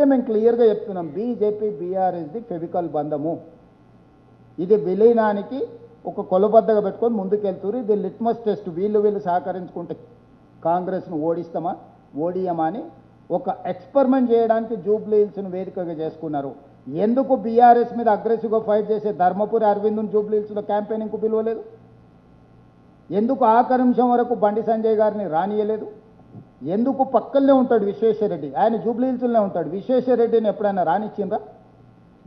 అందుకే మేము క్లియర్గా చెప్తున్నాం. బీజేపీ బీఆర్ఎస్ ది ఫెవికల్ బంధము. ఇది విలీనానికి ఒక కొలబద్దగా పెట్టుకొని ముందుకెళ్తురు ఇది లిట్మస్ టెస్ట్ వీళ్ళు వీళ్ళు సహకరించుకుంటే కాంగ్రెస్ను ఓడిస్తామా? ఓడియమా అని ఒక ఎక్స్పెరిమెంట్ చేయడానికి జూబ్లీ హిల్స్ను వేదికగా చేసుకున్నారు. ఎందుకు బీఆర్ఎస్ మీద అగ్రెసివ్గా ఫైట్ చేసే ధర్మపురి అరవింద్ను జూబ్లీ హిల్స్లో క్యాంపెయినింగ్కు పిలవలేదు? ఎందుకు ఆఖరి నిమిషం వరకు బండి సంజయ్ గారిని రానియలేదు? ఎందుకు పక్కనే ఉంటాడు విశ్వేశ్వరరెడ్డి? ఆయన జూబ్లీహిల్స్లోనే ఉంటాడు. విశ్వేశ్వరరెడ్డిని ఎప్పుడైనా రానిచ్చిందా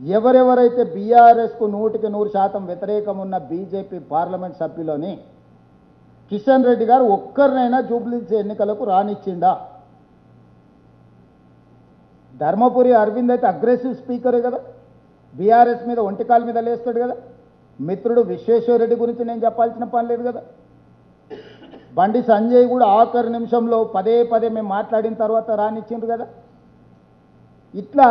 ఎవరెవరైతే బీఆర్ఎస్కు నూటికి నూరు శాతం వ్యతిరేకం ఉన్న బీజేపీ పార్లమెంట్ సభ్యులని కిషన్ రెడ్డి గారు ఒక్కరినైనా జూబ్లీహిల్స్ ఎన్నికలకు రానిచ్చిందా ధర్మపురి అరవింద్ అయితే అగ్రెసివ్ స్పీకరే కదా? బీఆర్ఎస్ మీద ఒంటికాల మీద లేస్తాడు కదా? మిత్రుడు విశ్వేశ్వరరెడ్డి గురించి నేను చెప్పాల్సిన పని లేదు కదా? బండి సంజయ్ కూడా ఆఖరి నిమిషంలో పదే పదే మేము మాట్లాడిన తర్వాత రానిచ్చిండ్రు కదా? ఇట్లా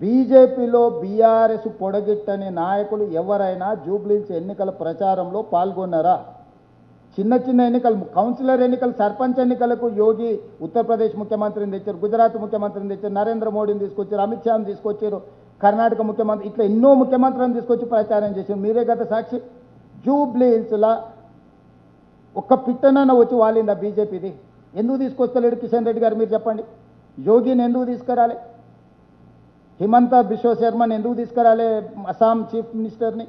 బీజేపీలో బీఆర్ఎస్ పొడగిట్టని నాయకులు ఎవరైనా జూబ్లీహిల్స్ ఎన్నికల ప్రచారంలో పాల్గొన్నారా? చిన్న చిన్న ఎన్నికలు కౌన్సిలర్ ఎన్నికలు సర్పంచ్ ఎన్నికలకు యోగి ఉత్తరప్రదేశ్ ముఖ్యమంత్రిని తెచ్చారు గుజరాత్ ముఖ్యమంత్రిని తెచ్చారు నరేంద్ర మోడీని తీసుకొచ్చారు అమిత్ షాని తీసుకొచ్చారు కర్ణాటక ముఖ్యమంత్రి ఇట్లా ఎన్నో ముఖ్యమంత్రులను తీసుకొచ్చి ప్రచారం చేశారు. మీరే గత సాక్షి? జూబ్లీహిల్స్లో ఒక్క పిట్టనన్న వచ్చి వాలిందా బీజేపీది? ఎందుకు తీసుకొస్తలేడు కిషన్ రెడ్డి గారు? మీరు చెప్పండి. యోగిని ఎందుకు తీసుకురాలే? హిమంత బిశ్వ శర్మని ఎందుకు తీసుకురాలే అస్సాం చీఫ్ మినిస్టర్ని?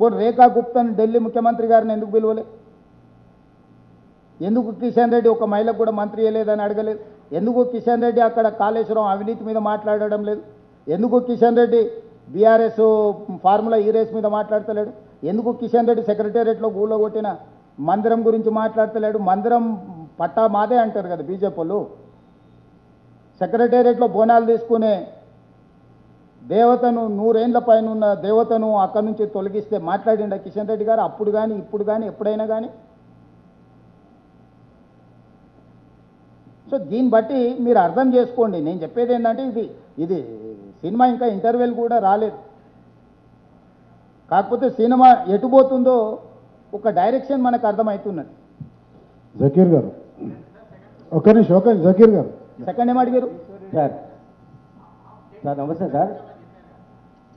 పోనీ రేఖా గుప్తాని ఢిల్లీ ముఖ్యమంత్రి గారిని ఎందుకు పిలవలే? ఎందుకు కిషన్ రెడ్డి ఒక మహిళకు కూడా మంత్రి చేయలేదని అడగలేదు? ఎందుకు కిషన్ రెడ్డి అక్కడ కాళేశ్వరం అవినీతి మీద మాట్లాడడం లేదు? ఎందుకు Kishan Reddy BRS formula E race మీద మాట్లాడతలేడు? ఎందుకు కిషన్ రెడ్డి సెక్రటేరియట్లో గూళ్ళో కొట్టిన మందిరం గురించి మాట్లాడతలేడు. మందిరం పట్టా మాదే అంటారు కదా బీజేపీ వాళ్ళు సెక్రటేరియట్లో బోనాలు తీసుకునే దేవతను నూరేండ్ల పైన ఉన్న దేవతను అక్కడి నుంచి తొలగిస్తే మాట్లాడిండ కిషన్ రెడ్డి గారు? అప్పుడు కానీ ఇప్పుడు కానీ ఎప్పుడైనా కానీ సో దీన్ని బట్టి మీరు అర్థం చేసుకోండి. నేను చెప్పేది ఏంటంటే ఇది ఇది సినిమా ఇంకా ఇంటర్వెల్ కూడా రాలేదు. కాకపోతే సినిమా ఎటు పోతుందో ఒక డైరెక్షన్ మనకు అర్థమవుతున్నది జకీర్ గారు. ఒక్క నిమిషం ఒక నిమిషం, జకీర్ గారు. సెకండ్ ఏం అడిగారు? సార్. సార్ నమస్తే సార్.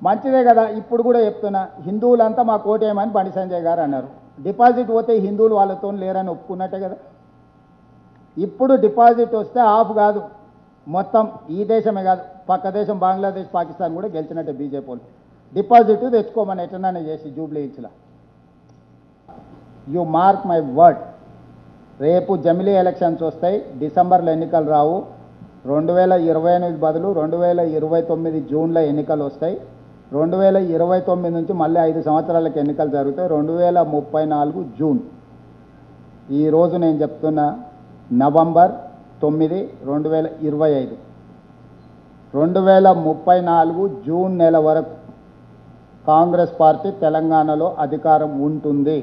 మంచిదే కదా ఇప్పుడు కూడా చెప్తున్నా హిందువులంతా మా కోటేయమని బండి సంజయ్ గారు అన్నారు. డిపాజిట్ పోతే హిందువులు వాళ్ళతో లేరని ఒప్పుకున్నట్టే కదా. ఇప్పుడు డిపాజిట్ వస్తే ఆఫ్ కాదు మొత్తం ఈ దేశమే కాదు పక్క దేశం బంగ్లాదేశ్ పాకిస్తాన్ కూడా గెలిచినట్టే బీజేపీ వాళ్ళు. డిపాజిట్ తెచ్చుకోమని ఎట్లనే చేసి జూబ్లీ హిల్స్లో. యు మార్క్ మై వర్డ్ రేపు జమిలీ ఎలక్షన్స్ వస్తాయి. డిసెంబర్లో ఎన్నికలు రావు. రెండు వేల ఇరవై ఎనిమిది బదులు రెండు వేల ఇరవై తొమ్మిది జూన్లో ఎన్నికలు వస్తాయి. రెండు వేల ఇరవై తొమ్మిది నుంచి మళ్ళీ ఐదు సంవత్సరాలకు ఎన్నికలు జరుగుతాయి. రెండు వేల ముప్పై నాలుగు జూన్. ఈరోజు నేను చెప్తున్న నవంబర్ తొమ్మిది రెండు వేల ఇరవై ఐదు. రెండు వేల ముప్పై నాలుగు జూన్ నెల వరకు కాంగ్రెస్ పార్టీ తెలంగాణలో అధికారం ఉంటుంది.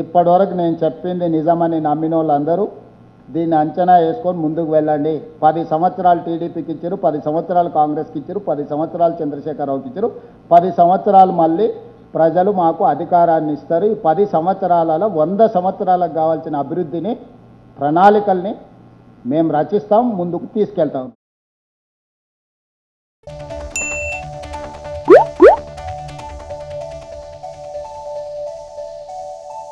ఇప్పటివరకు నేను చెప్పింది నిజమని నమ్మిన వాళ్ళందరూ దీన్ని అంచనా వేసుకొని ముందుకు వెళ్ళండి. పది సంవత్సరాలు టీడీపీకి ఇచ్చారు పది సంవత్సరాలు కాంగ్రెస్కి ఇచ్చారు పది సంవత్సరాలు చంద్రశేఖరరావుకి ఇచ్చారు పది సంవత్సరాలు మళ్ళీ ప్రజలు మాకు అధికారాన్ని ఇస్తారు. ఈ పది సంవత్సరాలలో వంద సంవత్సరాలకు కావాల్సిన అభివృద్ధిని ప్రణాళికల్ని మేము రచిస్తాం ముందుకు తీసుకెళ్తాం.